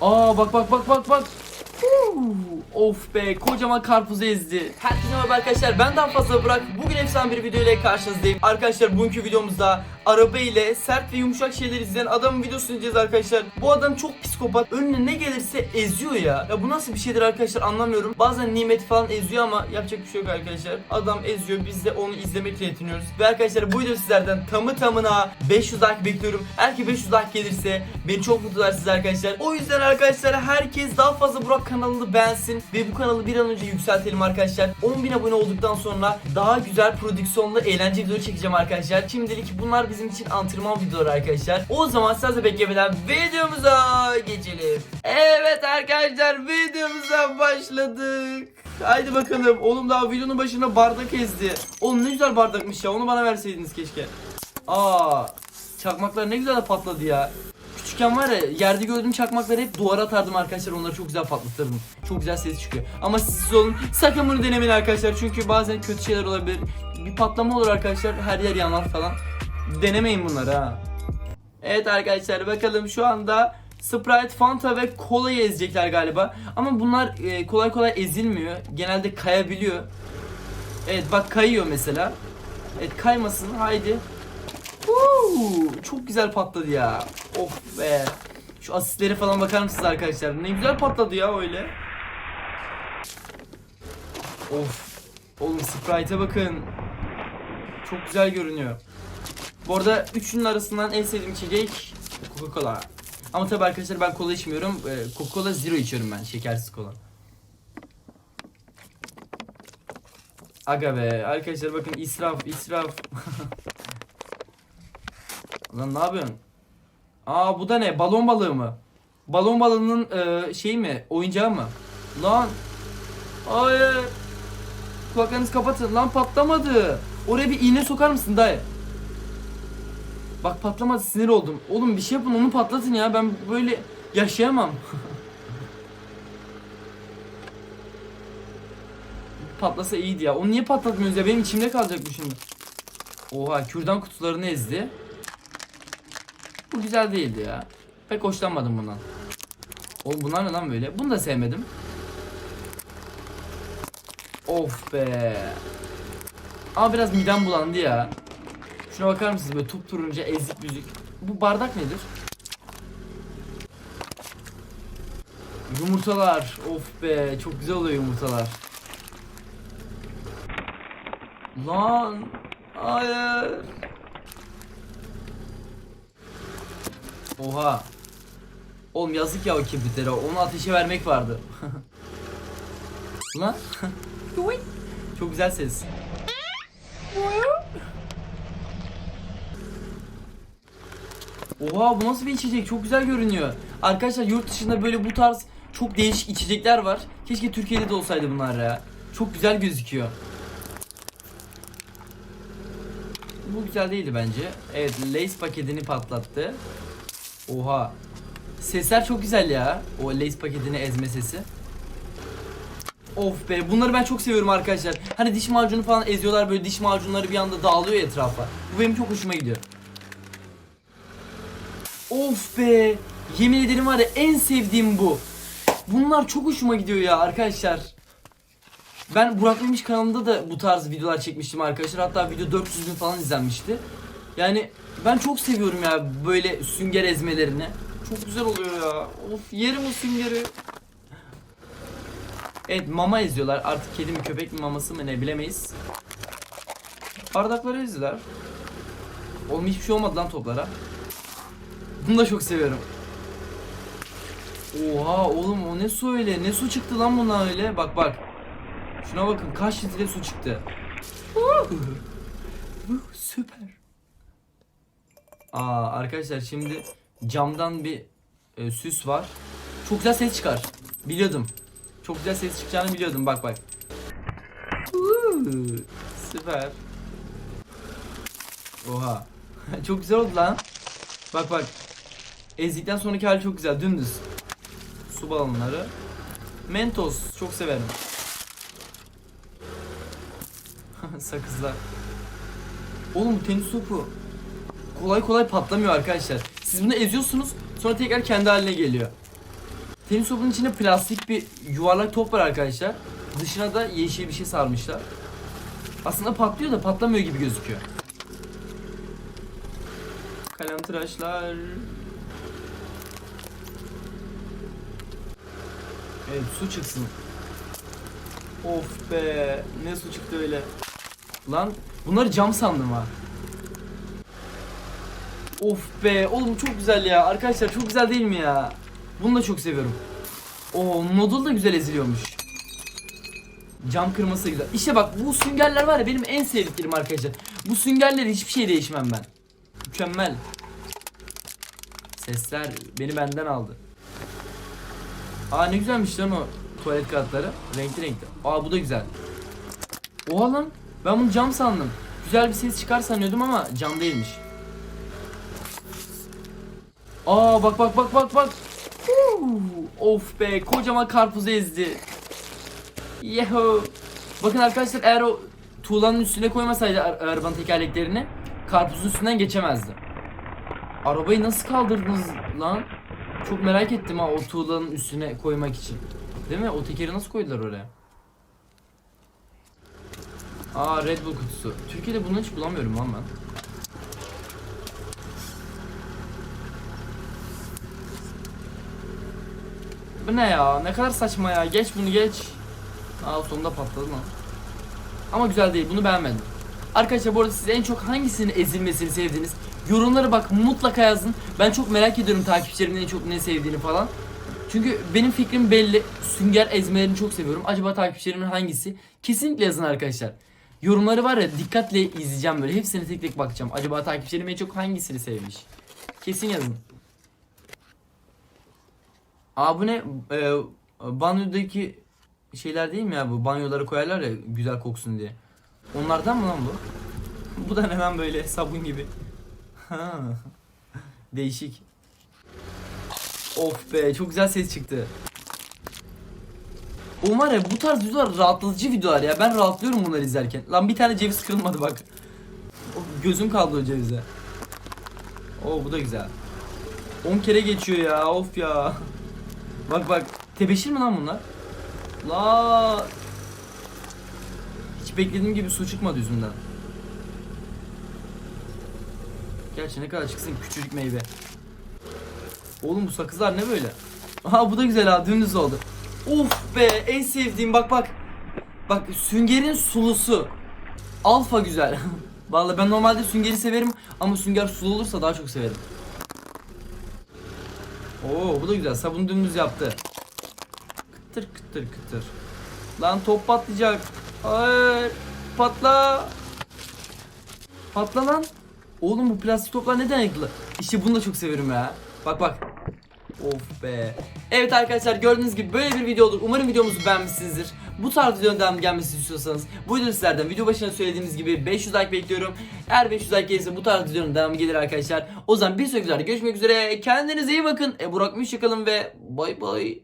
Aa bak bak bak bak bak. Of be kocaman karpuzu ezdi. Herkese merhaba arkadaşlar ben daha fazla bırak. Bugün efsane bir video ile karşınızdayım. Arkadaşlar bugünkü videomuzda araba ile sert ve yumuşak şeyler izleyen adamın videosunu izleyeceğiz arkadaşlar. Bu adam çok psikopat. Önüne ne gelirse eziyor ya. Ya bu nasıl bir şeydir arkadaşlar anlamıyorum. Bazen nimet falan eziyor ama yapacak bir şey yok arkadaşlar. Adam eziyor biz de onu izlemekle yetiniyoruz. Ve arkadaşlar bu video sizlerden tamı tamına 500 like bekliyorum. Eğer ki 500 like gelirse beni çok mutlu eder siz arkadaşlar. O yüzden arkadaşlar herkes daha fazla Burak kanalını beğensin ve bu kanalı bir an önce yükseltelim arkadaşlar. 10.000 abone olduktan sonra daha güzel prodüksiyonlu eğlence videoları çekeceğim arkadaşlar. Şimdilik bunlar bizim için antrenman videoları arkadaşlar. O zaman sizlerle beklemeden videomuza geçelim. Evet arkadaşlar videomuza başladık. Haydi bakalım. Oğlum daha videonun başına bardak ezdi. Oğlum ne güzel bardakmış ya. Onu bana verseydiniz keşke. Aa, çakmaklar ne güzel de patladı ya. Küçükken var ya yerde gördüğüm çakmakları hep duvara atardım arkadaşlar. Onları çok güzel patlatırdım. Çok güzel ses çıkıyor. Ama siz olun sakın bunu denemeyin arkadaşlar. Çünkü bazen kötü şeyler olabilir. Bir patlama olur arkadaşlar. Her yer yanar falan. Denemeyin bunları ha. Evet arkadaşlar bakalım şu anda Sprite, Fanta ve kolayı ezecekler galiba. Ama bunlar e, kolay kolay ezilmiyor. Genelde kayabiliyor. Evet bak kayıyor mesela. Evet kaymasın haydi. Huu, çok güzel patladı ya. Of be. Şu asistlere falan bakar mısınız arkadaşlar? Ne güzel patladı ya öyle. Of. Oğlum Sprite'e bakın. Çok güzel görünüyor. Bu arada üçünün arasından en sevdiğim içecek Coca-Cola. Ama tabii arkadaşlar ben kola içmiyorum. Ee, Coca-Cola Zero içiyorum ben. Şekersiz kola. Aga be arkadaşlar bakın israf israf. Lan ne yapıyorsun? Aa bu da ne? Balon balığı mı? Balon balığının e, şeyi mi? Oyuncağı mı? Lan. Hayır. Kulaklarınızı kapatın. Lan patlamadı. Oraya bir iğne sokar mısın dayı? Bak patlamadı sinir oldum. Oğlum bir şey yapın onu patlatın ya. Ben böyle yaşayamam. Patlasa iyiydi ya. Onu niye patlatmıyoruz ya? Benim içimde kalacak bu şimdi. Oha kürdan kutularını ezdi. Bu güzel değildi ya. Pek hoşlanmadım bundan. Oğlum bunlar ne lan böyle? Bunu da sevmedim. Of be. Ama biraz midem bulandı ya. Şuna bakar mısınız böyle tup turuncu ezik büzük. Bu bardak nedir? Yumurtalar. Of be çok güzel oluyor yumurtalar. Lan. Hayır. Oha. Oğlum yazık ya o kibritlere. Onu ateşe vermek vardı. Lan. Çok güzel ses. Oha bu nasıl bir içecek? Çok güzel görünüyor. Arkadaşlar yurt dışında böyle bu tarz çok değişik içecekler var. Keşke Türkiye'de de olsaydı bunlar ya. Çok güzel gözüküyor. Bu güzel değildi bence. Evet Lace paketini patlattı. Oha. Sesler çok güzel ya. O Lace paketini ezme sesi. Of be bunları ben çok seviyorum arkadaşlar. Hani diş macunu falan eziyorlar böyle diş macunları bir anda dağılıyor etrafa. Bu benim çok hoşuma gidiyor. Of be. Yemin ederim var ya en sevdiğim bu. Bunlar çok hoşuma gidiyor ya arkadaşlar. Ben Burak Memiş kanalında da bu tarz videolar çekmiştim arkadaşlar. Hatta video 400 bin falan izlenmişti. Yani ben çok seviyorum ya böyle sünger ezmelerini. Çok güzel oluyor ya. Of yerim o süngeri. Evet mama eziyorlar. Artık kedi mi köpek mi maması mı ne bilemeyiz. Bardakları eziyorlar. Oğlum hiçbir şey olmadı lan toplara. Bunu da çok seviyorum. Oha oğlum o ne su öyle? Ne su çıktı lan buna öyle? Bak bak. Şuna bakın kaç litre su çıktı. Süper. Aa arkadaşlar şimdi camdan bir e, süs var. Çok güzel ses çıkar. Biliyordum. Çok güzel ses çıkacağını biliyordum. Bak bak. Süper. Oha. çok güzel oldu lan. Bak bak. Ezdikten sonraki hali çok güzel. Dümdüz. Su balonları. Mentos. Çok severim. Sakızlar. Oğlum bu tenis topu kolay kolay patlamıyor arkadaşlar. Siz bunu eziyorsunuz sonra tekrar kendi haline geliyor. Tenis topunun içinde plastik bir yuvarlak top var arkadaşlar. Dışına da yeşil bir şey sarmışlar. Aslında patlıyor da patlamıyor gibi gözüküyor. Kalem tıraşlar. Evet su çıksın. Of be ne su çıktı öyle. Lan bunları cam sandım ha. Of be oğlum çok güzel ya arkadaşlar çok güzel değil mi ya? Bunu da çok seviyorum. O noodle da güzel eziliyormuş. Cam kırması güzel. İşte bak bu süngerler var ya benim en sevdiklerim arkadaşlar. Bu süngerleri hiçbir şey değişmem ben. Mükemmel. Sesler beni benden aldı. Aa ne güzelmiş lan o tuvalet kağıtları. Renkli renkli. Aa bu da güzel. Oha lan ben bunu cam sandım. Güzel bir ses çıkar sanıyordum ama cam değilmiş. Aa bak bak bak bak bak. Huu, of be kocaman karpuzu ezdi. Yeho. Bakın arkadaşlar eğer o tuğlanın üstüne koymasaydı ar- arabanın tekerleklerini karpuzun üstünden geçemezdi. Arabayı nasıl kaldırdınız lan? Çok merak ettim ha o tuğlanın üstüne koymak için. Değil mi? O tekeri nasıl koydular oraya? Aa Red Bull kutusu. Türkiye'de bunu hiç bulamıyorum lan ben. Bu ne ya? Ne kadar saçma ya. Geç bunu geç. Aa sonunda patladı lan. Ama güzel değil. Bunu beğenmedim. Arkadaşlar bu arada siz en çok hangisinin ezilmesini sevdiniz? Yorumlara bak mutlaka yazın. Ben çok merak ediyorum takipçilerimin en çok ne sevdiğini falan. Çünkü benim fikrim belli. Sünger ezmelerini çok seviyorum. Acaba takipçilerimin hangisi? Kesinlikle yazın arkadaşlar. Yorumları var ya dikkatle izleyeceğim böyle. Hepsine tek tek bakacağım. Acaba takipçilerim en çok hangisini sevmiş? Kesin yazın. Aa bu ne? Ee, banyodaki şeyler değil mi ya bu? Banyolara koyarlar ya güzel koksun diye. Onlardan mı lan bu? Bu da hemen böyle sabun gibi. Değişik. Of be çok güzel ses çıktı. O var ya bu tarz videolar rahatlatıcı videolar ya. Ben rahatlıyorum bunları izlerken. Lan bir tane ceviz kırılmadı bak. Gözüm kaldı o cevize. Oo bu da güzel. 10 kere geçiyor ya of ya. Bak bak tebeşir mi lan bunlar? La Beklediğim gibi su çıkmadı yüzümden. Gerçi ne kadar çıksın küçücük meyve. Oğlum bu sakızlar ne böyle? Aha bu da güzel ha dümdüz oldu. Of be en sevdiğim bak bak. Bak süngerin sulusu. Alfa güzel. Vallahi ben normalde süngeri severim ama sünger sulu olursa daha çok severim. Oo bu da güzel. Sabun dümdüz yaptı. Kıtır kıtır kıtır. Lan top patlayacak. Hayır. Patla. Patla lan. Oğlum bu plastik toplar neden ayıklı? İşte bunu da çok severim ya. Bak bak. Of be. Evet arkadaşlar gördüğünüz gibi böyle bir video olur. Umarım videomuzu beğenmişsinizdir. Bu tarz videonun devamı gelmesini istiyorsanız bu videoda sizlerden video başına söylediğimiz gibi 500 like bekliyorum. Eğer 500 like gelirse bu tarz videonun devamı gelir arkadaşlar. O zaman bir sonraki videoda görüşmek üzere. Kendinize iyi bakın. E Burak Müşakalın ve bay bay.